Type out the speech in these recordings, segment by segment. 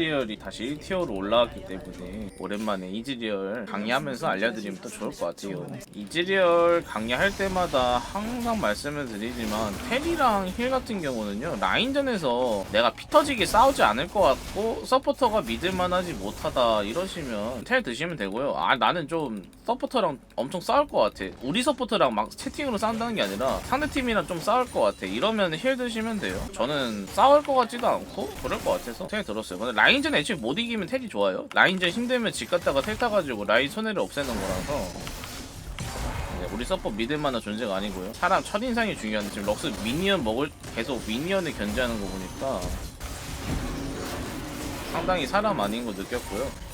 이즈리얼이 다시 1티어로 올라왔기 때문에 오랜만에 이즈리얼 강의하면서 알려드리면 또 좋을 것 같아요. 이즈리얼 강의할 때마다 항상 말씀을 드리지만 텔이랑 힐 같은 경우는요 라인전에서 내가 피 터지게 싸우지 않을 것 같고 서포터가 믿을만하지 못하다 이러시면 텔 드시면 되고요. 아 나는 좀 서포터랑 엄청 싸울 것 같아. 우리 서포터랑 막 채팅으로 싸운다는 게 아니라 상대 팀이랑 좀 싸울 것 같아. 이러면 힐 드시면 돼요. 저는 싸울 것 같지도 않고 그럴 것 같아서 텔 들었어요. 근데 라인 전 애초에 못 이기면 텔이 좋아요. 라인전 힘들면 집 갔다가 텔 타가지고 라인 손해를 없애는 거라서 네, 우리 서포 믿을 만한 존재가 아니고요. 사람 첫인상이 중요한데 지금 럭스 미니언 먹을 계속 미니언을 견제하는 거 보니까 상당히 사람 아닌 거 느꼈고요.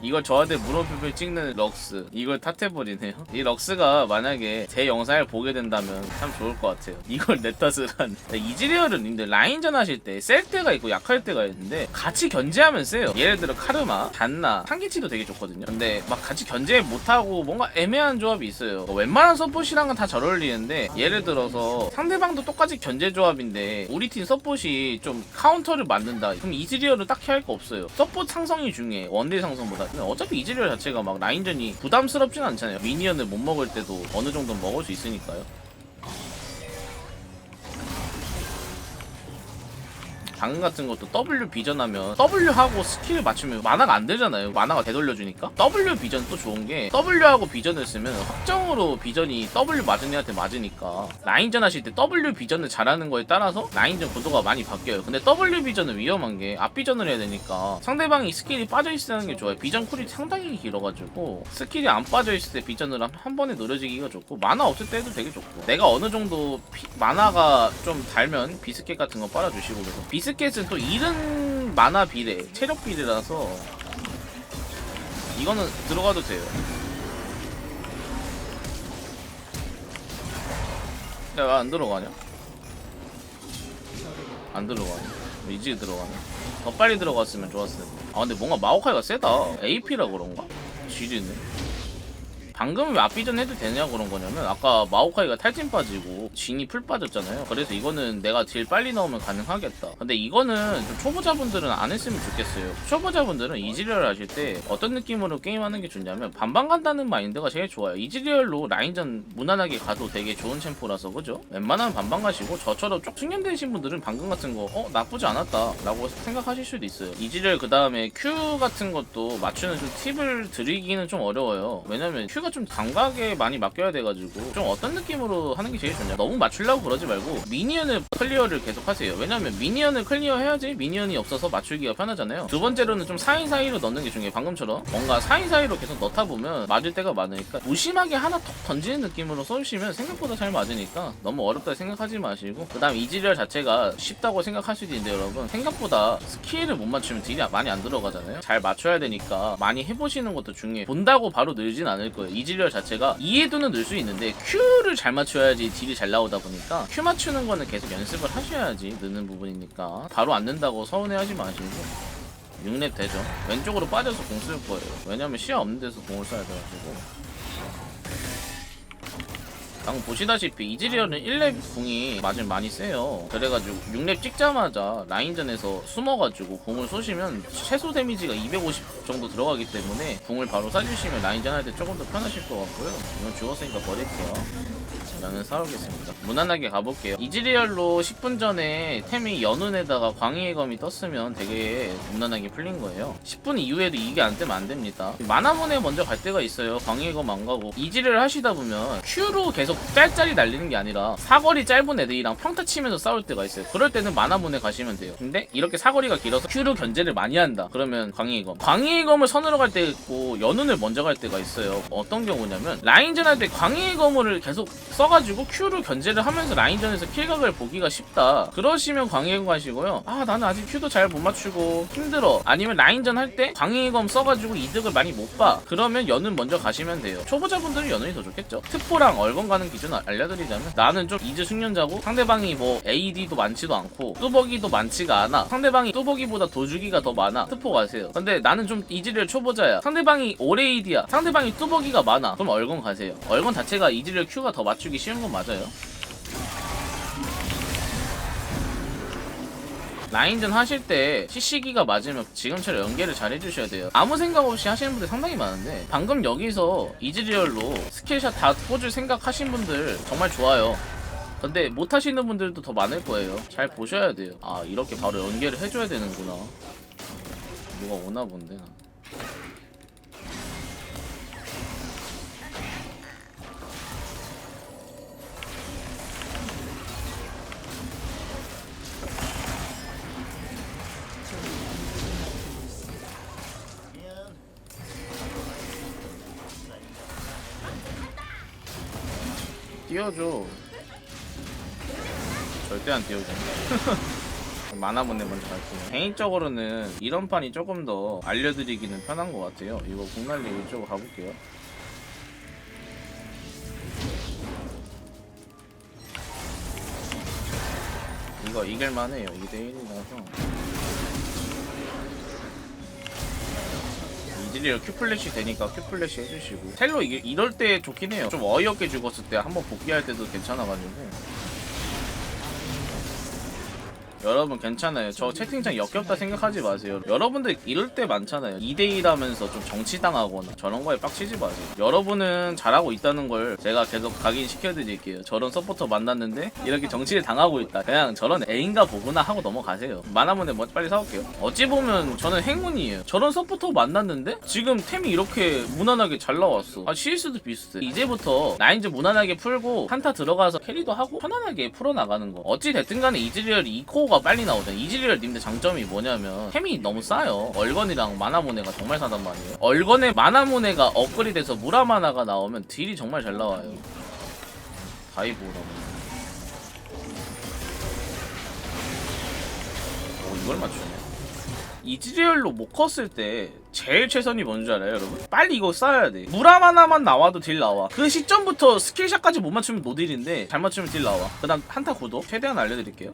이걸 저한테 물어보을 찍는 럭스. 이걸 탓해버리네요. 이 럭스가 만약에 제 영상을 보게 된다면 참 좋을 것 같아요. 이걸 내 탓을 한. 이즈리얼은 근데 라인전 하실 때 셀 때가 있고 약할 때가 있는데 같이 견제하면 세요. 예를 들어 카르마, 단나, 상기치도 되게 좋거든요. 근데 막 같이 견제 못하고 뭔가 애매한 조합이 있어요. 웬만한 서폿이랑은 다 잘 어울리는데 예를 들어서 상대방도 똑같이 견제 조합인데 우리 팀 서폿이 좀 카운터를 맞는다. 그럼 이즈리얼은 딱히 할 거 없어요. 서폿 상성이 중요해. 원딜 상성보다 어차피 이즈리얼 자체가 막 라인전이 부담스럽진 않잖아요. 미니언을 못 먹을 때도 어느 정도 는 먹을 수 있으니까요 방금 같은 것도 W 비전 하면 W 하고 스킬 맞추면 만화가 안 되잖아요. 만화가 되돌려주니까. W 비전 또 좋은 게 W 하고 비전을 쓰면 확정으로 비전이 W 맞은 애한테 맞으니까 라인전 하실 때 W 비전을 잘하는 거에 따라서 라인전 구도가 많이 바뀌어요. 근데 W 비전은 위험한 게 앞 비전을 해야 되니까 상대방이 스킬이 빠져 있다는 게 좋아요. 비전 쿨이 상당히 길어가지고 스킬이 안 빠져 있을 때 비전을 한, 한 번에 노려지기가 좋고 만화 없을 때도 되게 좋고 내가 어느 정도 피- 만화가 좀 달면 비스켓 같은 거 빨아주시고 그래서 비스 켓은 또 이른 만화 비례, 체력 비례라서 이거는 들어가도 돼요. 야, 왜안 들어가냐? 안 들어가냐? 왜 이제 들어가냐? 더 빨리 들어갔으면 좋았을 텐데. 아, 근데 뭔가 마오카이가 세다. AP라 그런가? 지리네. 방금 왜 앞비전 해도 되냐 그런 거냐면 아까 마오카이가 탈진 빠지고 진이 풀 빠졌잖아요. 그래서 이거는 내가 딜 빨리 넣으면 가능하겠다. 근데 이거는 좀 초보자분들은 안 했으면 좋겠어요. 초보자분들은 이즈리얼 하실 때 어떤 느낌으로 게임하는 게 좋냐면 반반 간다는 마인드가 제일 좋아요. 이즈리얼로 라인전 무난하게 가도 되게 좋은 챔프라서 그죠? 웬만하면 반반 가시고 저처럼 쭉 숙련되신 분들은 방금 같은 거 어? 나쁘지 않았다. 라고 생각하실 수도 있어요. 이즈리얼 그 다음에 Q 같은 것도 맞추는 좀 팁을 드리기는 좀 어려워요. 왜냐면 Q가 좀 감각에 많이 맡겨야 돼가지고 좀 어떤 느낌으로 하는 게 제일 좋냐? 너무 맞추려고 그러지 말고 미니언을 클리어를 계속 하세요. 왜냐면 미니언을 클리어 해야지 미니언이 없어서 맞추기가 편하잖아요. 두 번째로는 좀 사이사이로 넣는 게 중요해요 방금처럼. 뭔가 사이사이로 계속 넣다 보면 맞을 때가 많으니까 무심하게 하나 톡 던지는 느낌으로 써주시면 생각보다 잘 맞으니까 너무 어렵다 생각하지 마시고 그 다음 이지리얼 자체가 쉽다고 생각할 수도 있는데 여러분 생각보다 스킬을 못 맞추면 딜이 많이 안 들어가잖아요. 잘 맞춰야 되니까 많이 해보시는 것도 중요해요 본다고 바로 늘진 않을 거예요 이지리얼 자체가 이해도는 늘 수 있는데 Q를 잘 맞춰야지 딜이 잘 나오다 보니까 Q 맞추는 거는 계속 연습을 하셔야지 느는 부분이니까 바로 안 는다고 서운해하지 마시고 6렙 되죠. 왼쪽으로 빠져서 공 쓸 거예요. 왜냐면 시야 없는 데서 공을 써야 돼가지고 방금 보시다시피 이즈리얼은 1렙 궁이 맞으면 많이 세요. 그래가지고 6렙 찍자마자 라인전에서 숨어가지고 궁을 쏘시면 최소 데미지가 250 정도 들어가기 때문에 궁을 바로 쏴주시면 라인전 할 때 조금 더 편하실 것 같고요. 이건 죽었으니까 버릴게요 나는 싸우겠습니다. 무난하게 가볼게요. 이즈리얼로 10분 전에 템이 연운에다가 광희의 검이 떴으면 되게 무난하게 풀린 거예요. 10분 이후에도 이게 안 뜨면 안 됩니다. 만화문에 먼저 갈 때가 있어요. 광희의 검 안 가고. 이지를 하시다 보면 Q로 계속 짤짤이 날리는 게 아니라 사거리 짧은 애들이랑 평타 치면서 싸울 때가 있어요. 그럴 때는 만화문에 가시면 돼요. 근데 이렇게 사거리가 길어서 Q로 견제를 많이 한다. 그러면 광희의 검. 광희의 검을 선으로 갈 때 있고 연운을 먼저 갈 때가 있어요. 어떤 경우냐면 라인전 할 때 광희의 검을 계속 써 가지고 Q를 견제를 하면서 라인전에서 킬각을 보기가 쉽다. 그러시면 광희의 검 하시고요. 아 나는 아직 Q도 잘 못 맞추고 힘들어. 아니면 라인전 할 때 광희의 검 써가지고 이득을 많이 못 봐. 그러면 연운 먼저 가시면 돼요. 초보자분들은 연운이 더 좋겠죠? 특포랑 얼건 가는 기준 알- 알려드리자면 나는 좀 이즈 숙련자고 상대방이 뭐 AD도 많지도 않고 뚜벅이도 많지가 않아. 상대방이 뚜벅이보다 도주기가 더 많아. 특포 가세요. 근데 나는 좀 이즈리얼 초보자야. 상대방이 올 AD야. 상대방이 뚜벅이가 많아. 그럼 얼건 가세요. 얼건 자체가 이즈리얼 Q가 더 맞추기 쉬운 건 맞아요. 라인전 하실 때 CC기가 맞으면 지금처럼 연계를 잘 해주셔야 돼요. 아무 생각 없이 하시는 분들 상당히 많은데 방금 여기서 이즈리얼로 스킬샷 다 꽂을 생각 하신 분들 정말 좋아요. 근데 못 하시는 분들도 더 많을 거예요. 잘 보셔야 돼요. 아 이렇게 바로 연계를 해줘야 되는구나. 누가 오나 본데 나. 띄워줘. 절대 안 띄워줘. 만화문에 먼저 갈게요. 개인적으로는 이런 판이 조금 더 알려드리기는 편한 것 같아요. 이거 국날리 이쪽으로 가볼게요. 이거 이길만 해요. 2대1이라서 이즈리얼 큐플래시 되니까 큐플래시 해주시고. 텔로 이게 이럴 때 좋긴 해요. 좀 어이없게 죽었을 때 한번 복귀할 때도 괜찮아가지고 여러분 괜찮아요. 저 채팅창 역겹다 생각하지 마세요. 여러분들 이럴 때 많잖아요. 2대1 하면서 좀 정치당하거나 저런 거에 빡치지 마세요. 여러분은 잘하고 있다는 걸 제가 계속 각인시켜드릴게요. 저런 서포터 만났는데 이렇게 정치를 당하고 있다. 그냥 저런 애인가 보구나 하고 넘어가세요. 만화문에 뭐 빨리 사올게요. 어찌 보면 저는 행운이에요. 저런 서포터 만났는데 지금 템이 이렇게 무난하게 잘 나왔어. 아 CS도 비슷해. 이제부터 라인즈 무난하게 풀고 한타 들어가서 캐리도 하고 편안하게 풀어나가는 거. 어찌 됐든 간에 이즈리얼이 2코 어가 빨리 나오잖아. 이즈리얼 님들 장점이 뭐냐면 템이 너무 싸요. 얼건이랑 마나모네가 정말 싸단 말이에요. 얼건의 마나모네가 업그레이드돼서 무라마나가 나오면 딜이 정말 잘 나와요. 다이브라고 오 이걸 맞추네. 이즈리얼로 못 컸을 때 제일 최선이 뭔지 알아요 여러분? 빨리 이거 쌓아야 돼. 무라마나만 나와도 딜 나와. 그 시점부터 스킬샷까지 못 맞추면 노딜인데 잘 맞추면 딜 나와. 그 다음 한타 구도 최대한 알려드릴게요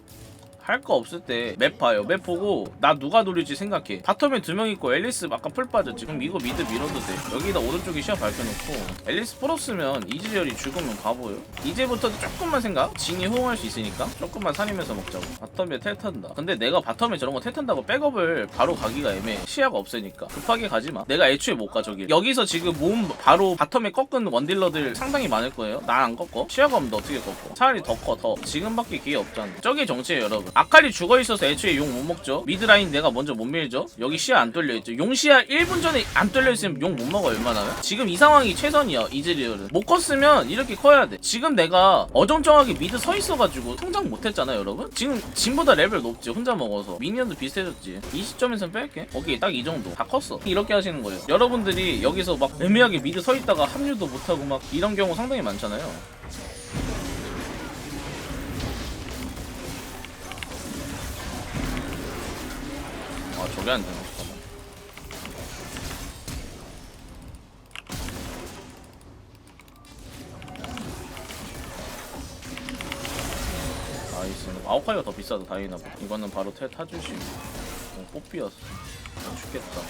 할 거 없을 때 맵 봐요. 맵 보고 나 누가 노릴지 생각해. 바텀에 두 명 있고 앨리스 아까 풀 빠졌지 그럼 이거 미드 밀어도 돼. 여기다 오른쪽에 시야 밝혀놓고. 앨리스 풀었으면 이즈리얼이 죽으면 바보요. 이제부터 조금만 생각. 진이 호응할 수 있으니까 조금만 살리면서 먹자고. 바텀에 텔 탄다. 근데 내가 바텀에 저런 거 텔 탄다고 백업을 바로 가기가 애매해. 시야가 없으니까. 급하게 가지마. 내가 애초에 못 가 저기. 여기서 지금 몸 바로 바텀에 꺾은 원딜러들 상당히 많을 거예요. 난 안 꺾어? 시야가 없는데 어떻게 꺾어? 차라리 더 커 더. 지금밖에 기회 없잖아. 저게 정치예요 여러분 아칼리 죽어있어서 애초에 용 못 먹죠. 미드라인 내가 먼저 못 밀죠. 여기 시야 안 뚫려있죠. 용 시야 1분 전에 안 뚫려있으면 용 못 먹어 웬만하면. 지금 이 상황이 최선이야 이즈리얼은. 못 컸으면 이렇게 커야 돼. 지금 내가 어정쩡하게 미드 서 있어가지고 성장 못했잖아 여러분? 지금 진보다 레벨 높지 혼자 먹어서. 미니언도 비슷해졌지. 이 시점에선 뺄게. 오케이 딱 이 정도. 다 컸어. 이렇게 하시는 거예요. 여러분들이 여기서 막 애매하게 미드 서 있다가 합류도 못하고 막 이런 경우 상당히 많잖아요 아 저게 안 되나? 잠깐만. 나이스. 아웃카이가 더 비싸도 다행이나 보다. 이거는 바로 텔 타주시고 어, 뽀삐였어. 어, 죽겠다.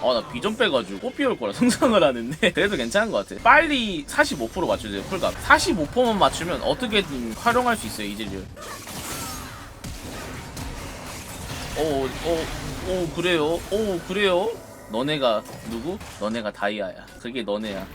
아 나 비전 빼가지고 올 거라 상상을 하는데. 그래도 괜찮은 것 같아. 빨리 45% 맞추세요 풀값. 45%만 맞추면 어떻게든 활용할 수 있어요 이즈리얼 오, 오, 오, 그래요? 오, 그래요? 너네가 누구? 너네가 다이아야. 그게 너네야.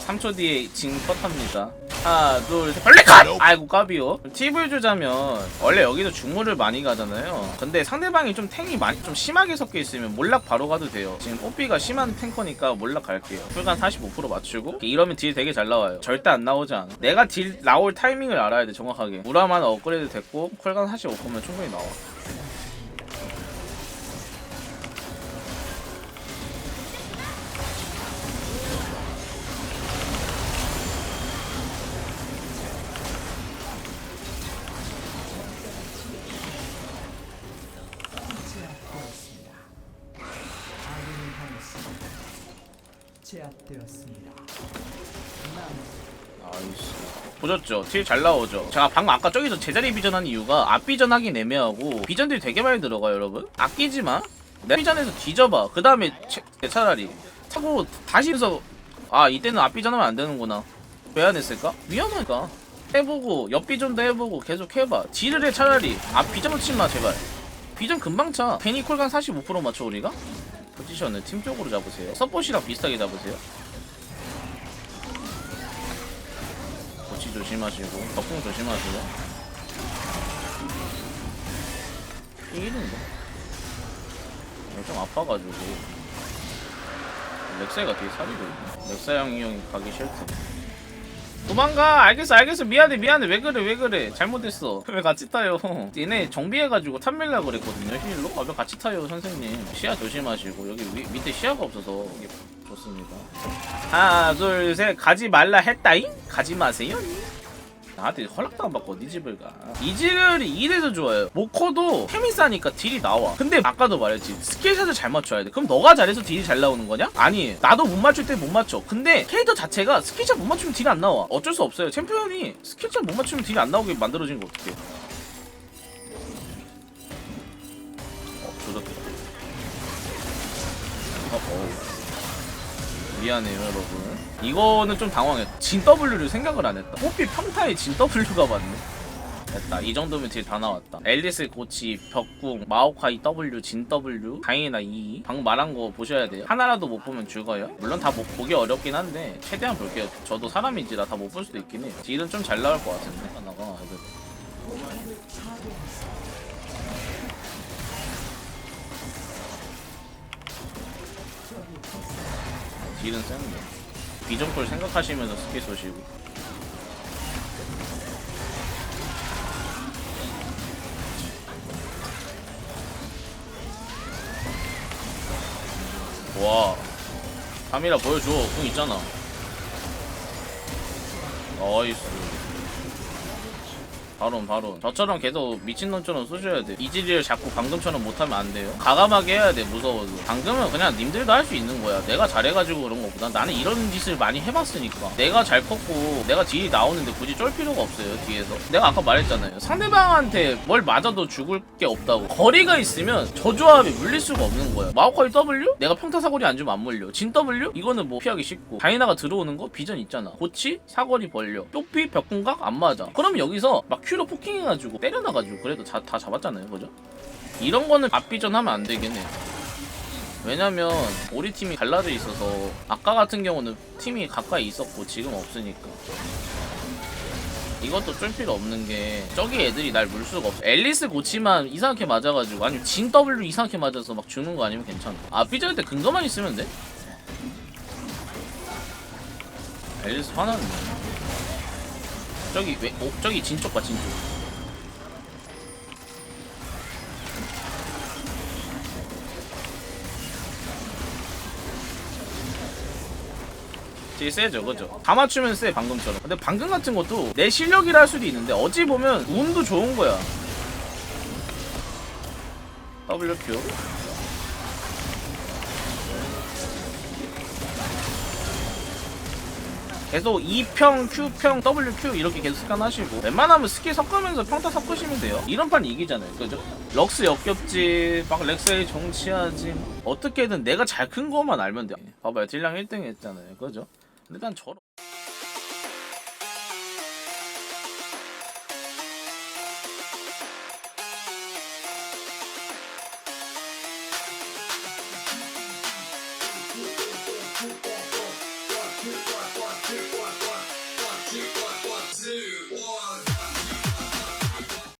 3초 뒤에 징 컷합니다. 하나, 둘, 셋, 벌레 컷! 아이고, 까비요. 팁을 주자면, 원래 여기서 중물을 많이 가잖아요. 근데 상대방이 좀 탱이 많이, 좀 심하게 섞여 있으면 몰락 바로 가도 돼요. 지금 뽀삐가 심한 탱커니까 몰락 갈게요. 풀간 45% 맞추고, 이러면 딜 되게 잘 나와요. 절대 안 나오지 않아. 내가 딜 나올 타이밍을 알아야 돼, 정확하게. 무라만 업그레이드 됐고, 쿨간 45%면 충분히 나와. 제압되었습니다. 나이스. 보셨죠? 딜 잘 나오죠? 제가 방금 아까 저기서 제자리 비전한 이유가 앞 비전하긴 애매하고 비전들이 되게 많이 들어가요 여러분 아끼지 마. 내 비전에서 뒤져봐. 그 다음에 차라리 타고 다시 해서 아 이때는 앞 비전하면 안 되는구나. 왜 안 했을까? 위험하니까. 해보고 옆 비전도 해보고 계속 해봐 딜을 해 차라리 아 비전 놓지 마 제발 비전 금방 차 페니 콜간 45% 맞춰 우리가 포지션을 팀 쪽으로 잡으세요. 서폿이랑 비슷하게 잡으세요. 고치 조심하시고 덕궁 조심하시고. 이기는데 좀 아파가지고. 렉사이가 되게 살이고 렉사 형이 형이 가기 싫대 도망가. 알겠어 알겠어. 미안해 미안해. 왜 그래 왜 그래. 잘못했어. 왜 같이 타요? 얘네 정비해가지고 탐밀라 그랬거든요 힐로? 아, 왜 같이 타요 선생님? 시야 조심하시고. 여기 위, 밑에 시야가 없어서 이게 좋습니다. 하나 둘 셋. 가지 말라 했다잉? 가지 마세요 나한테 허락도 안 받고 네 집을 가. 이질이 이래서 좋아요. 모코도 템이 싸니까 딜이 나와. 근데 아까도 말했지 스킬샷을 잘 맞춰야 돼. 그럼 너가 잘해서 딜이 잘 나오는 거냐? 아니 나도 못 맞출 때 못 맞춰. 근데 캐릭터 자체가 스킬샷 못 맞추면 딜이 안 나와. 어쩔 수 없어요. 챔피언이 스킬샷 못 맞추면 딜이 안 나오게 만들어진 거 어떡해. 어 조졌다. 어, 어. 미안해요 여러분 이거는 좀 당황했다 진 W를 생각을 안 했다. 호피 평타에 진 W가 맞네. 됐다. 이 정도면 딜 다 나왔다. 앨리스 고치 벽궁 마오카이 W 진 W 다이나 2 방금 말한 거 보셔야 돼요. 하나라도 못 보면 죽어요. 물론 다 못 보기 어렵긴 한데 최대한 볼게요. 저도 사람인지라 다 못 볼 수도 있긴 해 딜은 좀 잘 나올 것 같은데. 하나가. 딜은 센데 비정콜 생각하시면서 스킬 쏘시고. 와. 카미라 보여줘. 궁 있잖아. 나이스 바론 바론 저처럼 계속 미친놈처럼 쏘셔야 돼. 이지리를 자꾸 방금처럼 못하면 안 돼요? 가감하게 해야 돼 무서워도. 방금은 그냥 님들도 할 수 있는 거야. 내가 잘해가지고 그런 거보다 나는 이런 짓을 많이 해봤으니까. 내가 잘 컸고 내가 딜이 나오는데 굳이 쫄 필요가 없어요 뒤에서. 내가 아까 말했잖아요. 상대방한테 뭘 맞아도 죽을 게 없다고. 거리가 있으면 저 조합에 물릴 수가 없는 거야. 마오카이 W? 내가 평타 사거리 안 주면 안 물려. 진 W? 이거는 뭐 피하기 쉽고. 다이나가 들어오는 거? 비전 있잖아. 고치? 사거리 벌려. 똑피 벽궁각? 안 맞아. 그럼 여기서 막 큐로 포킹해가지고 때려놔가지고 그래도 자- 다 잡았잖아요 그죠? 이런 거는 앞비전 하면 안 해. 왜냐면 우리 팀이 갈라져 있어서 아까 같은 경우는 팀이 가까이 있었고 지금 없으니까. 이것도 쫄 필요 없는 게 저기 애들이 날 물 수가 없어. 앨리스 고치만 이상하게 맞아가지고 아니면 진 W 이상하게 맞아서 막 죽는 거 아니면 괜찮아. 아 삐져일 때 근거만 있으면 돼? 앨리스 화나네 저기 왜 어, 저기 진쪽 봐 진쪽 되게 세죠 그죠? 다 맞추면 세 방금처럼. 근데 방금 같은 것도 내 실력이라 할 수도 있는데 어찌 보면 운도 좋은 거야. WQ 계속 2평, Q평, WQ 이렇게 계속 습관하시고 웬만하면 스킬 섞으면서 평타 섞으시면 돼요. 이런 판 이기잖아요. 그죠? 럭스 역겹지 막 렉스에 정치하지. 어떻게든 내가 잘큰 거만 알면 돼 봐봐요. 딜량 1등 했잖아요. 그죠? 난 저런